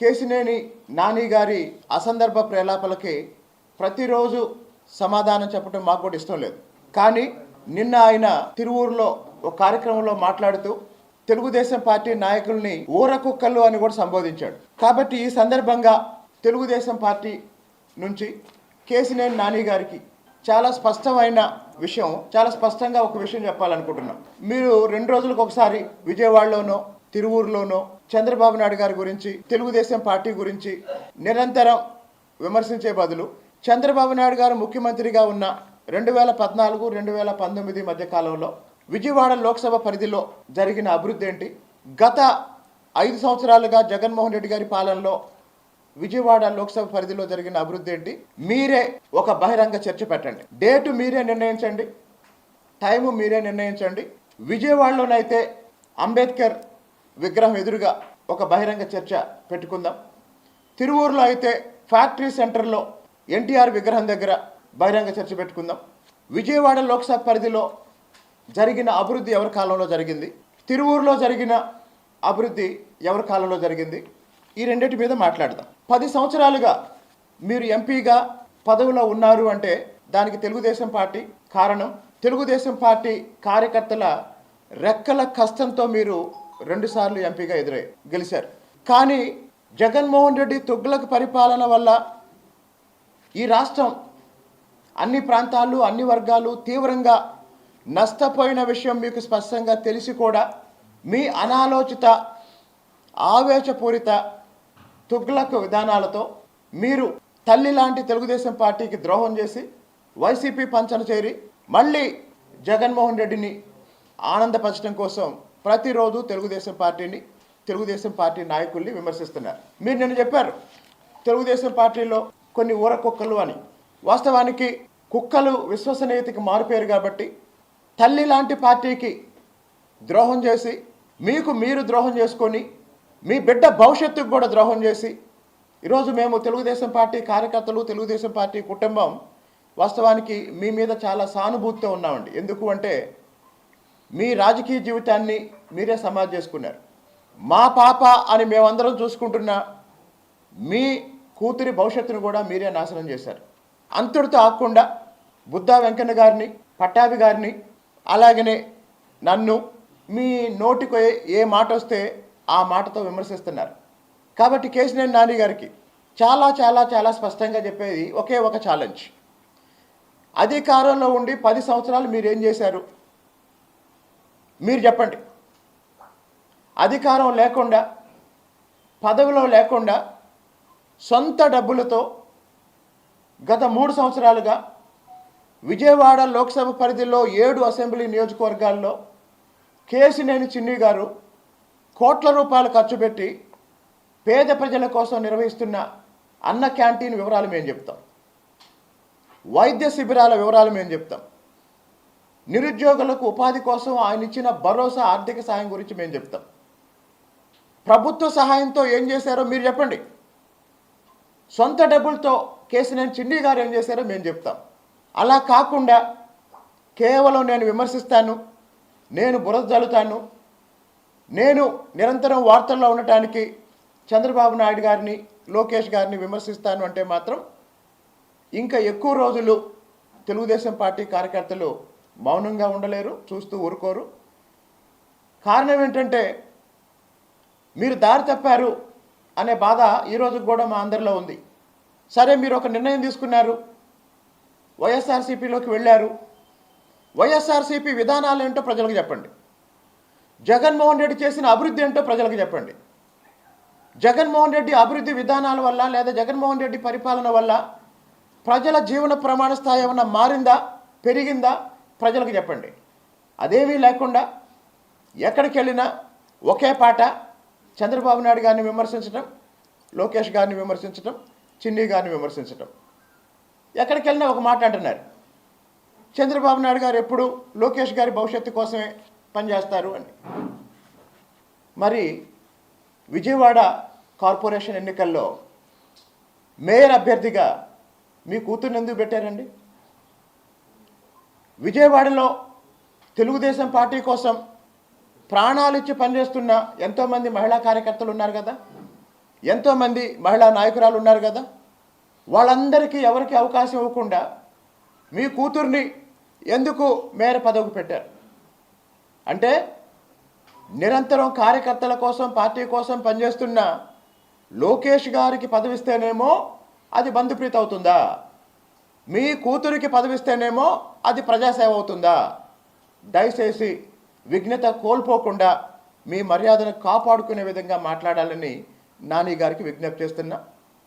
కేసినేని నాని గారి అసందర్భ ప్రేలాపలకి ప్రతిరోజు సమాధానం చెప్పడం మాకు కూడా ఇష్టం లేదు. కానీ నిన్న ఆయన తిరువూరులో ఒక కార్యక్రమంలో మాట్లాడుతూ తెలుగుదేశం పార్టీ నాయకుల్ని ఊరకుక్కలు అని కూడా సంబోధించాడు. కాబట్టి ఈ సందర్భంగా తెలుగుదేశం పార్టీ నుంచి కేసినేని నాని గారికి చాలా స్పష్టమైన విషయం చాలా స్పష్టంగా ఒక విషయం చెప్పాలనుకుంటున్నాం. మీరు రెండు రోజులకు ఒకసారి విజయవాడలోనో తిరువూరులోనో చంద్రబాబు నాయుడు గారి గురించి తెలుగుదేశం పార్టీ గురించి నిరంతరం విమర్శించే బదులు చంద్రబాబు నాయుడు గారు ముఖ్యమంత్రిగా ఉన్న రెండు వేల పద్నాలుగు రెండు వేల పంతొమ్మిది మధ్య కాలంలో విజయవాడ లోక్సభ పరిధిలో జరిగిన అభివృద్ధి ఏంటి? గత ఐదు సంవత్సరాలుగా జగన్మోహన్ రెడ్డి గారి పాలనలో విజయవాడ లోక్సభ పరిధిలో జరిగిన అభివృద్ధి ఏంటి? మీరే ఒక బహిరంగ చర్చ పెట్టండి. డేటు మీరే నిర్ణయించండి. టైము మీరే నిర్ణయించండి. విజయవాడలోనైతే అంబేద్కర్ విగ్రహం ఎదురుగా ఒక బహిరంగ చర్చ పెట్టుకుందాం. తిరువూరులో అయితే ఫ్యాక్టరీ సెంటర్లో ఎన్టీఆర్ విగ్రహం దగ్గర బహిరంగ చర్చ పెట్టుకుందాం. విజయవాడ లోక్సభ పరిధిలో జరిగిన అభివృద్ధి ఎవరి కాలంలో జరిగింది? తిరువూరులో జరిగిన అభివృద్ధి ఎవరి కాలంలో జరిగింది? ఈ రెండింటి మీద మాట్లాడదాం. పది సంవత్సరాలుగా మీరు ఎంపీగా పదవిలో ఉన్నారు అంటే దానికి తెలుగుదేశం పార్టీ కారణం. తెలుగుదేశం పార్టీ కార్యకర్తల రెక్కల కష్టంతో మీరు రెండుసార్లు ఎంపీగా ఎదురై గెలిచారు. కానీ జగన్మోహన్ రెడ్డి తుగ్లక్ పరిపాలన వల్ల ఈ రాష్ట్రం అన్ని ప్రాంతాలు అన్ని వర్గాలు తీవ్రంగా నష్టపోయిన విషయం మీకు స్పష్టంగా తెలిసి కూడా మీ అనాలోచిత ఆవేశపూరిత తుగ్లక్ విధానాలతో మీరు తల్లి లాంటి తెలుగుదేశం పార్టీకి ద్రోహం చేసి వైసీపీ పంచన చేరి మళ్ళీ జగన్మోహన్ రెడ్డిని ఆనందపరచడం కోసం ప్రతిరోజు తెలుగుదేశం పార్టీని తెలుగుదేశం పార్టీ నాయకుల్ని విమర్శిస్తున్నారు. మీరు నిన్న చెప్పారు తెలుగుదేశం పార్టీలో కొన్ని ఊర కుక్కలు అని. వాస్తవానికి కుక్కలు విశ్వసనీయతకి మారుపేరు కాబట్టి తల్లి లాంటి పార్టీకి ద్రోహం చేసి మీకు మీరు ద్రోహం చేసుకొని మీ బిడ్డ భవిష్యత్తుకు కూడా ద్రోహం చేసి ఈరోజు మేము తెలుగుదేశం పార్టీ కార్యకర్తలు తెలుగుదేశం పార్టీ కుటుంబం వాస్తవానికి మీ మీద చాలా సానుభూతితో ఉన్నామండి. ఎందుకు అంటే మీ రాజకీయ జీవితాన్ని మీరే సమాధి చేసుకున్నారు. మా పాప అని మేమందరం చూసుకుంటున్నా మీ కూతురి భవిష్యత్తును కూడా మీరే నాశనం చేశారు. అంతుడితో ఆకుండా బుద్ధా వెంకన్న గారిని పట్టాభి గారిని అలాగనే నన్ను మీ నోటికి ఏ మాట వస్తే ఆ మాటతో విమర్శిస్తున్నారు. కాబట్టి కేసినేని నాని గారికి చాలా చాలా చాలా స్పష్టంగా చెప్పేది ఒకే ఒక ఛాలెంజ్ అధికారంలో ఉండి పది సంవత్సరాలు మీరు ఏం చేశారు? మీరు చెప్పండి. అధికారం లేకుండా పదవిలో లేకుండా సొంత డబ్బులతో గత మూడు సంవత్సరాలుగా విజయవాడ లోక్సభ పరిధిలో ఏడు అసెంబ్లీ నియోజకవర్గాల్లో కేసినేని చిన్ని గారు కోట్ల రూపాయలు ఖర్చు పెట్టి పేద ప్రజల కోసం నిర్వహిస్తున్న అన్న క్యాంటీన్ వివరాలు మేము చెప్తాం. వైద్య శిబిరాల వివరాలు మేము చెప్తాం. నిరుద్యోగులకు ఉపాధి కోసం ఆయన ఇచ్చిన భరోసా ఆర్థిక సహాయం గురించి మేము చెప్తాం. ప్రభుత్వ సహాయంతో ఏం చేశారో మీరు చెప్పండి. సొంత డబ్బులతో నేను చిండి గారు ఏం చేశారో మేము చెప్తాం. అలా కాకుండా కేవలం నేను విమర్శిస్తాను నేను బురద జల్లుతాను నేను నిరంతరం వార్తల్లో ఉండటానికి చంద్రబాబు నాయుడు గారిని లోకేష్ గారిని విమర్శిస్తాను అంటే మాత్రం ఇంకా ఎక్కువ రోజులు తెలుగుదేశం పార్టీ కార్యకర్తలు మౌనంగా ఉండలేరు చూస్తూ ఊరుకోరు. కారణం ఏంటంటే మీరు దారి తప్పారు అనే బాధ ఈరోజు కూడా మా అందరిలో ఉంది. సరే మీరు ఒక నిర్ణయం తీసుకున్నారు. వైఎస్ఆర్సీపీలోకి వెళ్ళారు. వైఎస్ఆర్సీపీ విధానాలు ఏంటో ప్రజలకు చెప్పండి. జగన్మోహన్ రెడ్డి చేసిన అభివృద్ధి ఏంటో ప్రజలకు చెప్పండి. జగన్మోహన్ రెడ్డి అభివృద్ధి విధానాల వల్ల లేదా జగన్మోహన్ రెడ్డి పరిపాలన వల్ల ప్రజల జీవన ప్రమాణ స్థాయి ఏమైనా మారిందా పెరిగిందా? ప్రజలకు చెప్పండి. అదేమీ లేకుండా ఎక్కడికి వెళ్ళినా ఒకే పాట చంద్రబాబు నాయుడు గారిని విమర్శించడం లోకేష్ గారిని విమర్శించడం చిన్ని గారిని విమర్శించడం ఎక్కడికి వెళ్ళినా ఒక మాట అంటున్నారు. చంద్రబాబు నాయుడు గారు ఎప్పుడు లోకేష్ గారి భవిష్యత్తు కోసమే పనిచేస్తారు అని. మరి విజయవాడ కార్పొరేషన్ ఎన్నికల్లో మేయర్ అభ్యర్థిగా మీ కూతుర్ని ఎందుకు పెట్టారండి? విజయవాడలో తెలుగుదేశం పార్టీ కోసం ప్రాణాలు ఇచ్చి పనిచేస్తున్న ఎంతోమంది మహిళా కార్యకర్తలు ఉన్నారు కదా? ఎంతోమంది మహిళా నాయకురాలు ఉన్నారు కదా? వాళ్ళందరికీ ఎవరికి అవకాశం ఇవ్వకుండా మీ కూతుర్ని ఎందుకు మేర పదవికి పెట్టారు? అంటే నిరంతరం కార్యకర్తల కోసం పార్టీ కోసం పనిచేస్తున్న లోకేష్ గారికి పదవిస్తేనేమో అది బంధుప్రీతి అవుతుందా మీ కూతురికి పదవిస్తేనేమో అది ప్రజాసేవ అవుతుందా? దయచేసి విఘ్నత కోల్పోకుండా మీ మర్యాదను కాపాడుకునే విధంగా మాట్లాడాలని నాని గారికి విజ్ఞప్తి చేస్తున్నా.